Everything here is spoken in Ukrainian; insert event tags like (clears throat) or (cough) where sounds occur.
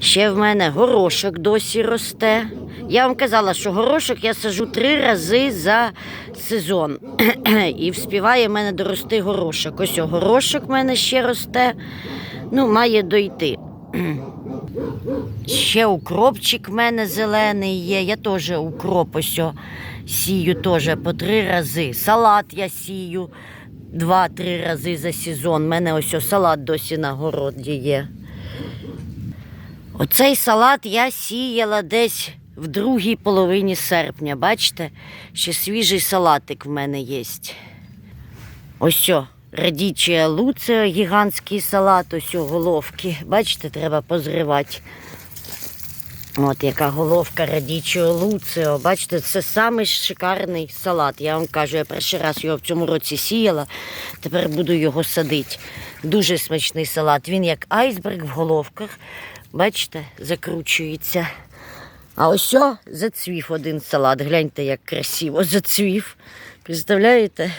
Ще в мене горошок досі росте. Я вам казала, що горошок я сажу три рази за сезон. (clears throat) І вспіває в мене дорости горошок. Ось горошок в мене ще росте. Ну, має дойти. (clears throat) Ще укропчик в мене зелений є. Я теж укроп ось сію теж по три рази. Салат я сію два-три рази за сезон. У мене ось салат досі на городі є. Оцей салат я сіяла десь в другій половині серпня. Бачите, ще свіжий салатик в мене є. Ось радічія луцео, гігантський салат, ось у головки. Бачите, треба позривати. От яка головка радічого луцео. Бачите, це самий шикарний салат. Я вам кажу, я перший раз його в цьому році сіяла, тепер буду його садити. Дуже смачний салат. Він як айсберг в головках. Бачите, закручується. А ось зацвів один салат. Гляньте, як красиво зацвів. Представляєте?